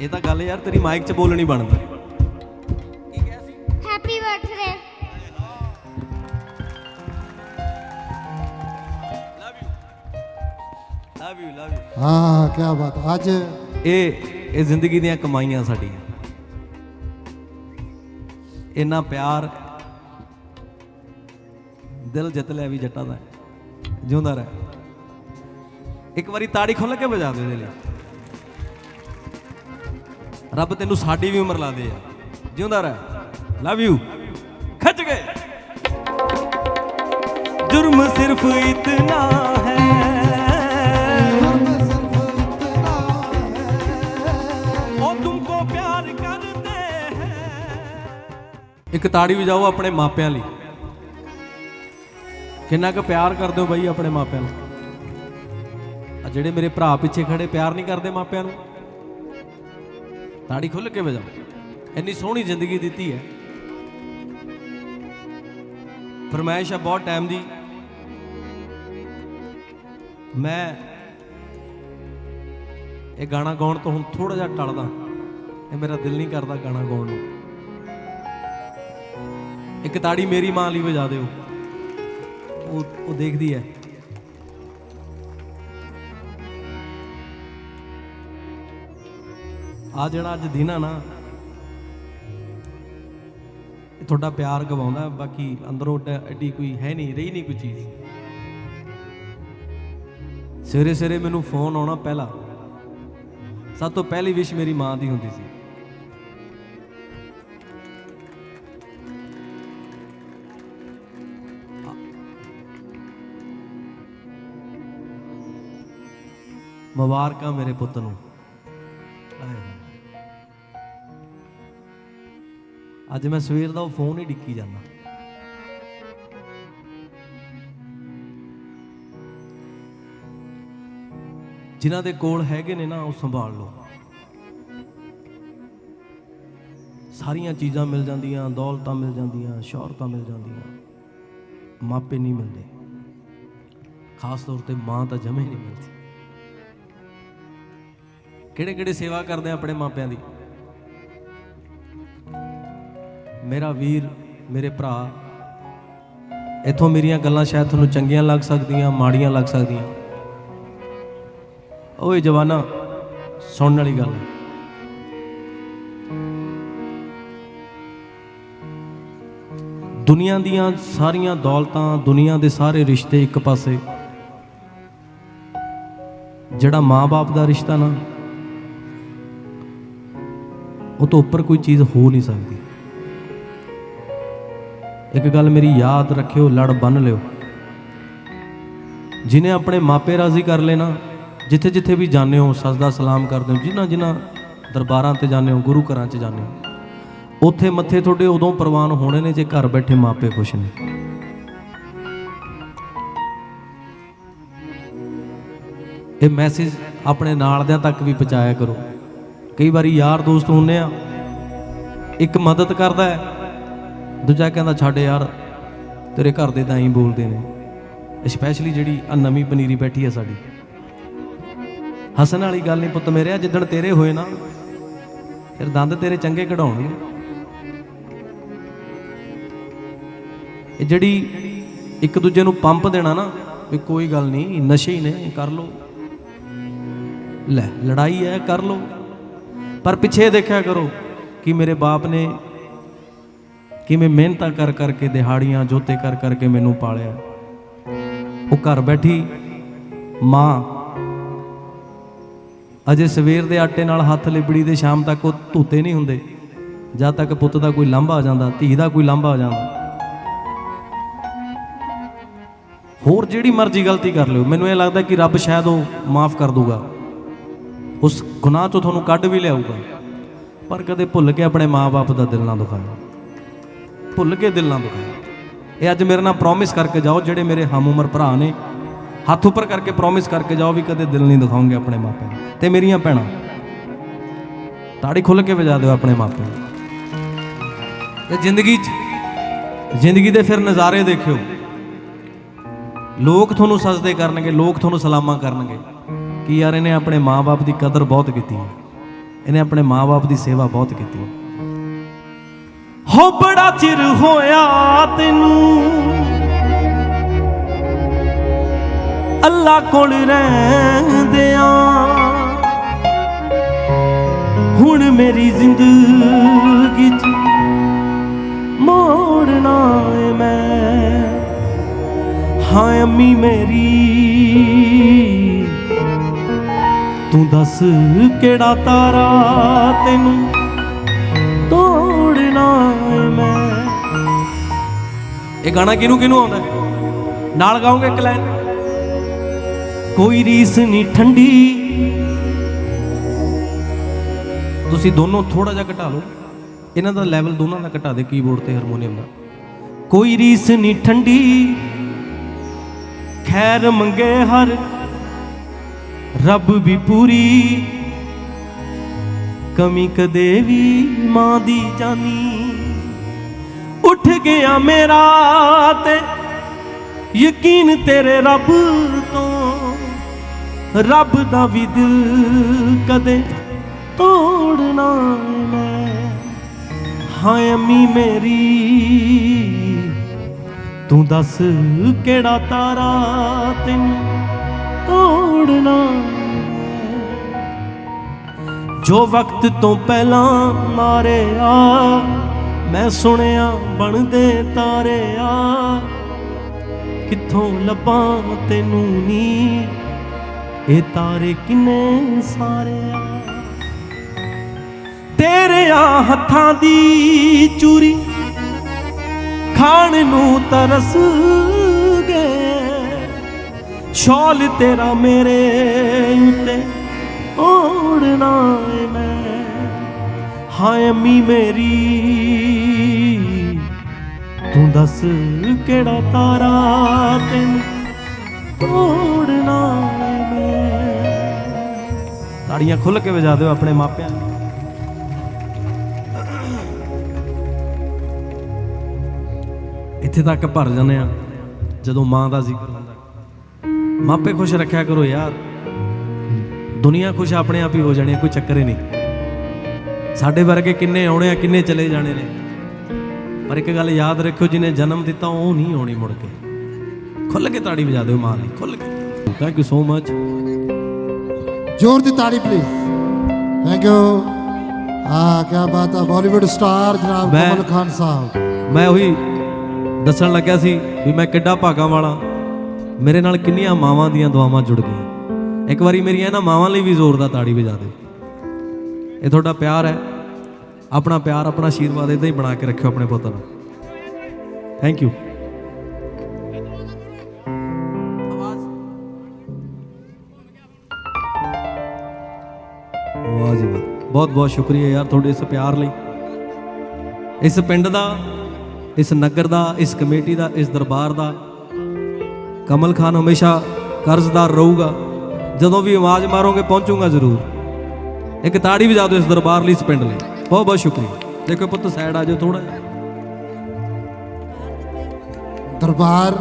ਇਹ ਤਾਂ ਗੱਲ ਯਾਰ ਤੇਰੀ ਮਾਈਕ 'ਚ ਬੋਲਣੀ ਬਣਦੀ। ਕੀ ਕਿਹਾ ਸੀ happy birthday love you love you ਹਾਂ ਕੀ ਬਾਤ। ਅੱਜ ਇਹ ਇਹ ਜ਼ਿੰਦਗੀ ਦੀਆਂ ਕਮਾਈਆਂ ਸਾਡੀਆਂ। ਇੰਨਾ ਪਿਆਰ ਦਿਲ ਜਿੱਤ ਲਿਆ ਵੀ ਜੱਟਾਂ ਦਾ। ਜਿਉਂਦਾ ਰਹਿ। ਇੱਕ ਵਾਰੀ ਤਾੜੀ ਖੁੱਲ ਕੇ ਵਜਾ ਦੇ ਇਹਦੇ ਲਈ। ਰੱਬ ਤੈਨੂੰ ਸਾਡੀ ਵੀ ਉਮਰ ਲਾ ਦੇ ਆ। ਜਿਉਂਦਾ ਰਹਿ। ਲਵ ਯੂ ਖੱਚ ਗਏ ਜੁਰਮ ਸਿਰਫ ਇਤਨਾ ਹੈ। ਇੱਕ ਤਾੜੀ ਵਜਾਓ ਆਪਣੇ ਮਾਪਿਆਂ ਲਈ। ਕਿੰਨਾ ਕੁ ਪਿਆਰ ਕਰਦੇ ਹੋ ਬਾਈ ਆਪਣੇ ਮਾਪਿਆਂ ਨੂੰ? ਆ ਜਿਹੜੇ ਮੇਰੇ ਭਰਾ ਪਿੱਛੇ ਖੜੇ ਪਿਆਰ ਨਹੀਂ ਕਰਦੇ ਮਾਪਿਆਂ ਨੂੰ। ਤਾੜੀ ਖੁੱਲ ਕੇ ਵਜਾਓ। ਇੰਨੀ ਸੋਹਣੀ ਜ਼ਿੰਦਗੀ ਦਿੱਤੀ ਹੈ। ਫਰਮਾਇਸ਼ ਆ ਬਹੁਤ ਟਾਈਮ ਦੀ। ਮੈਂ ਇਹ ਗਾਣਾ ਗਾਉਣ ਤੋਂ ਹੁਣ ਥੋੜਾ ਜਿਹਾ ਟਲਦਾ। ਇਹ ਮੇਰਾ ਦਿਲ ਨਹੀਂ ਕਰਦਾ ਗਾਣਾ ਗਾਉਣ ਨੂੰ। ਇੱਕ ਤਾੜੀ ਮੇਰੀ ਮਾਂ ਲਈ ਵਜਾ ਦਿਓ। ਉਹ ਉਹ ਦੇਖਦੀ ਹੈ। ਆ ਜਿਹੜਾ ਅੱਜ ਦਿਨ ਆ ਨਾ ਤੁਹਾਡਾ ਪਿਆਰ ਗਵਾਉਂਦਾ, ਬਾਕੀ ਅੰਦਰੋਂ ਐਡੀ ਕੋਈ ਹੈ ਨਹੀਂ, ਰਹੀ ਨਹੀਂ ਕੋਈ ਚੀਜ਼। ਸਵੇਰੇ ਸਵੇਰੇ ਮੈਨੂੰ ਫੋਨ ਆਉਣਾ ਪਹਿਲਾ। ਸਭ ਤੋਂ ਪਹਿਲੀ ਵਿਸ਼ ਮੇਰੀ ਮਾਂ ਦੀ ਹੁੰਦੀ ਸੀ। ਮੁਬਾਰਕਾਂ ਮੇਰੇ ਪੁੱਤ ਨੂੰ। ਅੱਜ ਮੈਂ ਸਵੇਰ ਦਾ ਉਹ ਫੋਨ ਹੀ ਡਿੱਕੀ ਜਾਂਦਾ। ਜਿਨ੍ਹਾਂ ਦੇ ਕੋਲ ਹੈਗੇ ਨੇ ਨਾ, ਉਹ ਸੰਭਾਲ ਲਓ। ਸਾਰੀਆਂ ਚੀਜ਼ਾਂ ਮਿਲ ਜਾਂਦੀਆਂ, ਦੌਲਤਾਂ ਮਿਲ ਜਾਂਦੀਆਂ, ਸ਼ੌਹਰਤਾਂ ਮਿਲ ਜਾਂਦੀਆਂ। ਮਾਪੇ ਨਹੀਂ ਮਿਲਦੇ। ਖਾਸ ਤੌਰ ਤੇ ਮਾਂ ਤਾਂ ਜਮੇ ਨਹੀਂ ਮਿਲਦੀ। ਕਿਹੜੇ ਕਿਹੜੇ ਸੇਵਾ ਕਰਦੇ ਆ ਆਪਣੇ ਮਾਪਿਆਂ ਦੀ? ਮੇਰਾ ਵੀਰ, ਮੇਰੇ ਭਰਾ, ਇਥੋਂ ਮੇਰੀਆਂ ਗੱਲਾਂ ਸ਼ਾਇਦ ਤੁਹਾਨੂੰ ਚੰਗੀਆਂ ਲੱਗ ਸਕਦੀਆਂ, ਮਾੜੀਆਂ ਲੱਗ ਸਕਦੀਆਂ। ਓਏ ਜਵਾਨਾ, ਸੁਣਨ ਵਾਲੀ ਗੱਲ ਹੈ। ਦੁਨੀਆ ਦੀਆਂ ਸਾਰੀਆਂ ਦੌਲਤਾਂ, ਦੁਨੀਆ ਦੇ ਸਾਰੇ ਰਿਸ਼ਤੇ ਇੱਕ ਪਾਸੇ। ਜਿਹੜਾ ਮਾਂ-ਬਾਪ ਦਾ ਰਿਸ਼ਤਾ ਨਾ, ਉਹ ਤੋਂ ਉੱਪਰ ਕੋਈ ਚੀਜ਼ ਹੋ ਨਹੀਂ ਸਕਦੀ। ਇੱਕ ਗੱਲ ਮੇਰੀ ਯਾਦ ਰੱਖਿਓ, ਲੜ ਬੰਨ ਲਿਓ। ਜਿਨੇ ਆਪਣੇ ਮਾਪੇ ਰਾਜ਼ੀ ਕਰ ਲੈਣਾ ਜਿੱਥੇ ਜਿੱਥੇ ਵੀ ਜਾਂਦੇ ਹੋ, ਸਜਦਾ ਸਲਾਮ ਕਰਦੇ ਹੋ, ਜਿਨ੍ਹਾਂ ਜਿਨ੍ਹਾਂ ਦਰਬਾਰਾਂ ਤੇ ਜਾਂਦੇ ਹੋ, ਗੁਰੂ ਘਰਾਂ 'ਚ ਜਾਂਦੇ ਹੋ, ਉੱਥੇ ਮੱਥੇ ਤੁਹਾਡੇ ਉਦੋਂ ਪ੍ਰਵਾਨ ਹੋਣੇ ਨੇ ਜੇ ਘਰ ਬੈਠੇ ਮਾਪੇ ਖੁਸ਼ ਨੇ। ਇਹ ਮੈਸੇਜ ਆਪਣੇ ਨਾਲਦਿਆਂ ਤੱਕ ਵੀ ਪਹੁੰਚਾਇਆ ਕਰੋ। ਕਈ ਵਾਰੀ ਯਾਰ ਦੋਸਤ ਹੁੰਨੇ ਆ, ਇੱਕ ਮਦਦ ਕਰਦਾ ਹੈ ਦੂਜਾ ਕਹਿੰਦਾ, ਛੱਡ ਯਾਰ, ਤੇਰੇ ਘਰ ਦੇ ਤਾਂ ਹੀ ਬੋਲਦੇ ਨੇ। ਸਪੈਸ਼ਲੀ ਜਿਹੜੀ ਆ ਨਵੀਂ ਪਨੀਰੀ ਬੈਠੀ ਹੈ ਸਾਡੀ। ਹੱਸਣ ਵਾਲੀ ਗੱਲ ਨਹੀਂ ਪੁੱਤ ਮੇਰੇ ਜਿੱਦਣ ਤੇਰੇ ਹੋਏ ਨਾ, ਫਿਰ ਦੰਦ ਤੇਰੇ ਚੰਗੇ ਕਢਾਉਣਗੇ। ਇਹ ਜਿਹੜੀ ਇੱਕ ਦੂਜੇ ਨੂੰ ਪੰਪ ਦੇਣਾ ਨਾ, ਵੀ ਕੋਈ ਗੱਲ ਨਹੀਂ ਨਸ਼ੇ ਹੀ ਨੇ, ਕਰ ਲੋ ਲੈ, ਲੜਾਈ ਹੈ, ਕਰ ਲੋ ਪਰ ਪਿੱਛੇ ਦੇਖਿਆ ਕਰੋ ਕਿ ਮੇਰੇ ਬਾਪ ਨੇ ਕਿਵੇਂ ਮਿਹਨਤਾਂ ਕਰ ਕਰਕੇ ਦਿਹਾੜੀਆਂ, ਜੋਤੇ ਕਰ ਕਰਕੇ ਮੈਨੂੰ ਪਾਲਿਆ। ਉਹ ਘਰ ਬੈਠੀ ਮਾਂ ਅਜੇ ਸਵੇਰ ਦੇ ਆਟੇ ਨਾਲ ਹੱਥ ਲਿਬੜੀ ਦੇ, ਸ਼ਾਮ ਤੱਕ ਉਹ ਧੂਤੇ ਨਹੀਂ ਹੁੰਦੇ। ਜਦ ਤੱਕ ਪੁੱਤ ਦਾ ਕੋਈ ਲਾਂਭਾ ਆ ਜਾਂਦਾ, ਧੀ ਦਾ ਕੋਈ ਲਾਂਭਾ ਆ ਜਾਂਦਾ। ਹੋਰ ਜਿਹੜੀ ਮਰਜ਼ੀ ਗਲਤੀ ਕਰ ਲਿਓ। ਮੈਨੂੰ ਇਹ ਲੱਗਦਾ ਕਿ ਰੱਬ ਸ਼ਾਇਦ ਉਹ ਮਾਫ ਕਰ ਦੂਗਾ ਉਸ ਗੁਨਾਹ ਤੋਂ ਤੁਹਾਨੂੰ ਕੱਢ ਵੀ ਲਿਆਊਗਾ। ਪਰ ਕਦੇ ਭੁੱਲ ਕੇ ਆਪਣੇ ਮਾਪੇ ਦਾ ਦਿਲ ਨਾ ਦੁਖਾਇਆ ਭੁੱਲ ਕੇ ਦਿਲ ਨਾ ਦੁਖਾਇਆ। ਇਹ ਅੱਜ ਮੇਰੇ ਨਾਲ ਪ੍ਰੋਮਿਸ ਕਰਕੇ ਜਾਓ, ਜਿਹੜੇ ਮੇਰੇ ਹਮ ਉਮਰ ਭਰਾ ਨੇ, ਹੱਥ ਉੱਪਰ ਕਰਕੇ ਪ੍ਰੋਮਿਸ ਕਰਕੇ ਜਾਓ ਵੀ ਕਦੇ ਦਿਲ ਨਹੀਂ ਦਿਖਾਉਂਗੇ ਆਪਣੇ ਮਾਪਿਆਂ ਨੂੰ। ਤੇ ਮੇਰੀਆਂ ਭੈਣਾਂ, ਤਾੜੀ ਖੁੱਲ ਕੇ ਵਜਾ ਦਿਓ ਆਪਣੇ ਮਾਪੇ ਨੂੰ। ਤੇ ਜ਼ਿੰਦਗੀ 'ਚ, ਜ਼ਿੰਦਗੀ ਦੇ ਫਿਰ ਨਜ਼ਾਰੇ ਦੇਖਿਓ। ਲੋਕ ਤੁਹਾਨੂੰ ਸਜਦੇ ਕਰਨਗੇ, ਲੋਕ ਤੁਹਾਨੂੰ ਸਲਾਮਾਂ ਕਰਨਗੇ ਕਿ ਯਾਰ ਇਹਨੇ ਆਪਣੇ ਮਾਪੇ ਦੀ ਕਦਰ ਬਹੁਤ ਕੀਤੀ ਹੈ। ਇਹਨੇ ਆਪਣੇ ਮਾਪੇ ਦੀ ਸੇਵਾ ਬਹੁਤ ਕੀਤੀ ਹੋ। ਬੜਾ ਚਿਰ ਹੋਇਆ ਤੈਨੂੰ। ਅੱਲਾ ਕੋਲ ਰਹਿੰਦਿਆਂ। ਹੁਣ ਮੇਰੀ ਜ਼ਿੰਦਗੀ ਚ ਮੋੜਨਾ ਏ ਮੈਂ। ਹਾਂ, ਅੰਮੀ ਮੇਰੀ। ਤੂੰ ਦੱਸ ਕਿਹੜਾ ਤਾਰਾ ਤੈਨੂੰ? ਇਹ ਗਾਣਾ ਕਿਹਨੂੰ ਕਿਹਨੂੰ ਆਉਂਦਾ? ਨਾਲ ਗਾਉਂਗੇ ਇੱਕ ਲਾਈਨ? ਕੋਈ ਰੀਸ ਨਹੀਂ ਠੰਡੀ। ਤੁਸੀਂ ਦੋਨੋਂ ਥੋੜਾ ਜਿਹਾ ਘਟਾ ਲਓ। ਇਹਨਾਂ ਦਾ ਲੈਵਲ ਦੋਨਾਂ ਦਾ ਘਟਾ ਦੇ ਕੀਬੋਰਡ ਤੇ ਹਾਰਮੋਨੀਅਮ ਦਾ। ਕੋਈ ਰੀਸ ਨਹੀਂ ਠੰਡੀ। ਖੈਰ ਮੰਗੇ ਹਰ ਰੱਬ ਵੀ ਪੂਰੀ। ਕਮੀ ਕਦੇ ਵੀ ਮਾਂ ਦੀ ਜਾਨੀ। ਉੱਠ ਗਿਆ ਮੇਰਾ ਤੇ ਯਕੀਨ ਤੇਰੇ ਰੱਬ ਤੋਂ। ਰੱਬ ਦਾ ਵੀ ਦਿਲ ਕਦੇ ਤੋੜਨਾ ਮੈਂ ਹਾਂ ਅੰਮੀ ਮੇਰੀ, ਤੂੰ ਦੱਸ ਕਿਹੜਾ ਤਾਰਾ ਤੈਨੂੰ ਤੋੜਨਾ ਜੋ ਵਕਤ ਤੋਂ ਪਹਿਲਾਂ ਮਾਰਿਆ ਮੈਂ ਸੁਣਿਆ ਬਣਦੇ ਤਾਰੇ ਆ। ਕਿੱਥੋਂ ਲੱਭਾਂ ਤੈਨੂੰ ਨੀ? ਇਹ ਤਾਰੇ ਕਿੰਨੇ ਸਾਰੇ ਆ। ਤੇਰੇ ਆ ਹੱਥਾਂ ਦੀ ਚੂਰੀ ਖਾਣ ਨੂੰ ਤਰਸ ਗਏ। ਸ਼ੌਲ ਤੇਰਾ ਮੇਰੇ ਉੱਤੇ ਓੜਨਾ ਮੈਂ। ਹਾਏ ਅੰਮੀ ਮੇਰੀ, ਤੂੰ ਦੱਸ ਕਿਹੜਾ ਤਾਰਾ ਤੈਨੂੰ ਤੋੜਨਾ ਮੈਂ। ਤਾੜੀਆਂ ਖੁੱਲ ਕੇ ਵਜਾ ਦਿਓ ਆਪਣੇ ਮਾਪਿਆਂ ਨੂੰ। ਇੱਥੇ ਤੱਕ ਭਰ ਜਾਂਦੇ ਆ, ਜਦੋਂ ਮਾਂ ਦਾ ਜ਼ਿਕਰ ਹੁੰਦਾ। ਮਾਪੇ ਖੁਸ਼ ਰੱਖਿਆ ਕਰੋ ਯਾਰ। ਦੁਨੀਆ ਖੁਸ਼ ਆਪਣੇ ਆਪ ਹੀ ਹੋ ਜਾਣੀ ਕੋਈ ਚੱਕਰ ਹੀ ਨਹੀਂ। ਸਾਡੇ ਵਰਗੇ ਕਿੰਨੇ ਆਉਣੇ ਆ ਕਿੰਨੇ ਚਲੇ ਜਾਣੇ ਨੇ। ਪਰ ਇੱਕ ਗੱਲ ਯਾਦ ਰੱਖਿਓ ਜਿਹਨੇ ਜਨਮ ਦਿੱਤਾ ਉਹ ਨਹੀਂ ਆਉਣੀ ਮੁੜ ਕੇ। ਖੁੱਲ ਕੇ ਤਾੜੀ ਵਜਾ ਦਿਓ ਮਾਂ ਲਈ ਖੁੱਲ ਕੇ। ਥੈਂਕ ਯੂ ਸੋ ਮਚ ਜ਼ੋਰ ਦੀ ਤਾੜੀ ਪਲੀਜ਼ ਥੈਂਕ ਯੂ ਆ ਕੀ ਬਾਤ ਆ ਬਾਲੀਵੁੱਡ ਸਟਾਰ ਜਨਾਬ ਕਮਲ ਖਾਨ ਸਾਹਿਬ। ਮੈਂ ਉਹੀ ਦੱਸਣ ਲੱਗਿਆ ਸੀ ਵੀ ਮੈਂ ਕਿੱਡਾ ਭਾਗਾਂ ਵਾਲਾ। ਮੇਰੇ ਨਾਲ ਕਿੰਨੀਆਂ ਮਾਵਾਂ ਦੀਆਂ ਦੁਆਵਾਂ ਜੁੜ ਗਈਆਂ। ਇੱਕ ਵਾਰੀ ਮੇਰੀਆਂ ਇਹਨਾਂ ਮਾਵਾਂ ਲਈ ਵੀ ਜ਼ੋਰ ਦਾ ਤਾੜੀ ਵਜਾ ਦਿਓ। ਇਹ ਤੁਹਾਡਾ ਪਿਆਰ ਹੈ। ਆਪਣਾ ਪਿਆਰ, ਆਪਣਾ ਆਸ਼ੀਰਵਾਦ ਇਦਾਂ ਹੀ ਬਣਾ ਕੇ ਰੱਖਿਓ ਆਪਣੇ ਪੁੱਤ ਨੂੰ। ਥੈਂਕ ਯੂ ਵਾਹ ਜੀ ਵਾਹ। ਬਹੁਤ ਬਹੁਤ ਸ਼ੁਕਰੀਆ ਯਾਰ ਤੁਹਾਡੇ ਇਸ ਪਿਆਰ ਲਈ। ਇਸ ਪਿੰਡ ਦਾ, ਇਸ ਨਗਰ ਦਾ, ਇਸ ਕਮੇਟੀ ਦਾ, ਇਸ ਦਰਬਾਰ ਦਾ ਕਮਲ ਖਾਨ ਹਮੇਸ਼ਾ ਕਰਜ਼ਦਾਰ ਰਹੂਗਾ। ਜਦੋਂ ਵੀ ਆਵਾਜ਼ ਮਾਰੋਗੇ ਪਹੁੰਚੂਗਾ ਜ਼ਰੂਰ। ਇੱਕ ਤਾੜੀ ਵਜਾ ਦਿਓ ਇਸ ਦਰਬਾਰ ਲਈ ਇਸ ਪਿੰਡ ਲਈ। ਬਹੁਤ ਬਹੁਤ ਸ਼ੁਕਰੀਆ। ਦੇਖੋ ਪੁੱਤ ਸਾਈਡ ਆ ਜਾਓ ਥੋੜਾ ਜਿਹਾ। ਦਰਬਾਰ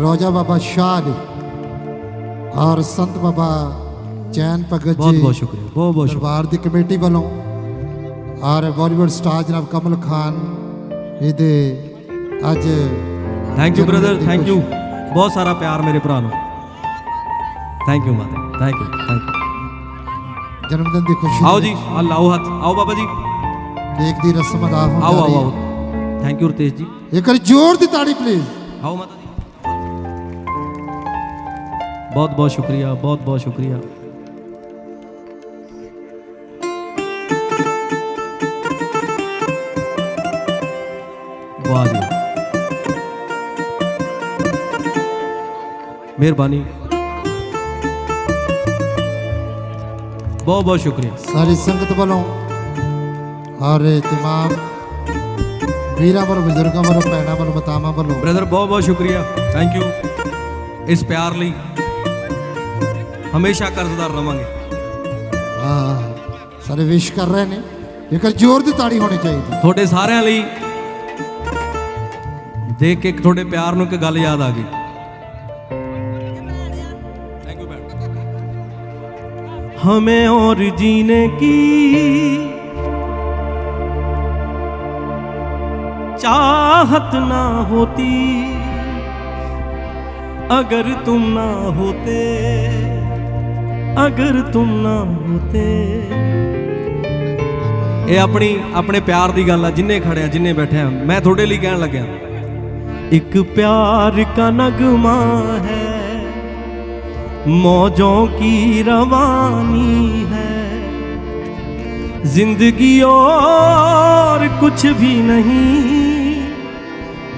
ਰੋਜਾ ਬਾਬਾ ਸ਼ਾਹ ਦੇ ਔਰ ਸੰਤ ਬਾਬਾ ਚੈਨ ਭਗਤ ਬਹੁਤ ਜੀ ਬਹੁਤ ਸ਼ੁਕਰੀਆ ਬਹੁਤ ਬਹੁਤ ਸ਼ੁਕਰੀਆ ਦਰਬਾਰ ਦੀ ਕਮੇਟੀ ਵੱਲੋਂ ਔਰ ਬਾਲੀਵੁੱਡ ਸਟਾਰ ਜਨਾਬ ਕਮਲ ਖਾਨ ਇਹਦੇ ਅੱਜ thank you brother thank you ਬਹੁਤ ਸਾਰਾ ਪਿਆਰ ਮੇਰੇ ਭਰਾ ਨੂੰ। ਥੈਂਕ ਯੂ ਮਾਤਾ ਥੈਂਕ ਯੂ ਥੈਂਕ ਯੂ ਜਨਮ ਦਿਨ ਦੀ ਖੁਸ਼ੀ ਆਓ ਜੀ ਆ ਲਾਓ ਹੱਥ ਆਓ ਬਾਬਾ ਜੀ। ਕੇਕ ਦੀ ਰਸਮ ਅਦਾ ਹੋਣ ਆਓ ਆਓ ਆਓ ਹੈ। ਥੈਂਕ ਯੂ ਰਤੇਸ਼ ਜੀ। ਇੱਕ ਵਾਰੀ ਜ਼ੋਰ ਦੀ ਤਾੜੀ ਪਲੀਜ਼ ਆਓ ਮਾਤਾ ਜੀ। ਬਹੁਤ ਬਹੁਤ ਸ਼ੁਕਰੀਆ ਬਹੁਤ ਬਹੁਤ ਸ਼ੁਕਰੀਆ। ਵਾਹ ਜੀ। ਮਿਹਰਬਾਨੀ। ਬਹੁਤ ਬਹੁਤ ਸ਼ੁਕਰੀਆ। ਸਾਰੀ ਸੰਗਤ ਵੱਲੋਂ ਹਾਰੇ ਤਮਾਮ ਵੀਰਾਂ ਵੱਲੋਂ ਬਜ਼ੁਰਗਾਂ ਵੱਲੋਂ ਭੈਣਾਂ ਵੱਲੋਂ ਬਤਾਵਾਂ ਵੱਲੋਂ ਬ੍ਰਦਰ ਬਹੁਤ ਬਹੁਤ ਸ਼ੁਕਰੀਆ। ਥੈਂਕ ਯੂ ਇਸ ਪਿਆਰ ਲਈ ਹਮੇਸ਼ਾ ਕਰਜ਼ਦਾਰ ਰਵਾਂਗੇ। ਹਾਂ ਸਾਰੇ ਵਿਸ਼ ਕਰ ਰਹੇ ਨੇ। ਜੇਕਰ ਜ਼ੋਰ ਦੀ ਤਾੜੀ ਹੋਣੀ ਚਾਹੀਦੀ। ਤੁਹਾਡੇ ਸਾਰਿਆਂ ਲਈ ਦੇਖ ਕੇ ਤੁਹਾਡੇ ਪਿਆਰ ਨੂੰ ਇੱਕ ਗੱਲ ਯਾਦ ਆ ਗਈ। हमें और जीने की चाहत ना होती अगर तुम ना होते अगर तुम ना होते ਇਹ ਆਪਣੀ ਆਪਣੇ ਪਿਆਰ ਦੀ ਗੱਲ ਆ ਜਿੰਨੇ ਖੜੇ ਆ ਜਿੰਨੇ ਬੈਠੇ ਆ ਮੈਂ ਤੁਹਾਡੇ ਲਈ ਕਹਿਣ ਲੱਗਿਆ ਇੱਕ ਪਿਆਰ ਕਾ ਨਗਮਾ ਹੈ मौजों की रवानी है। ज़िंदगी और कुछ भी नहीं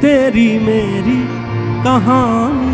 तेरी मेरी कहानी।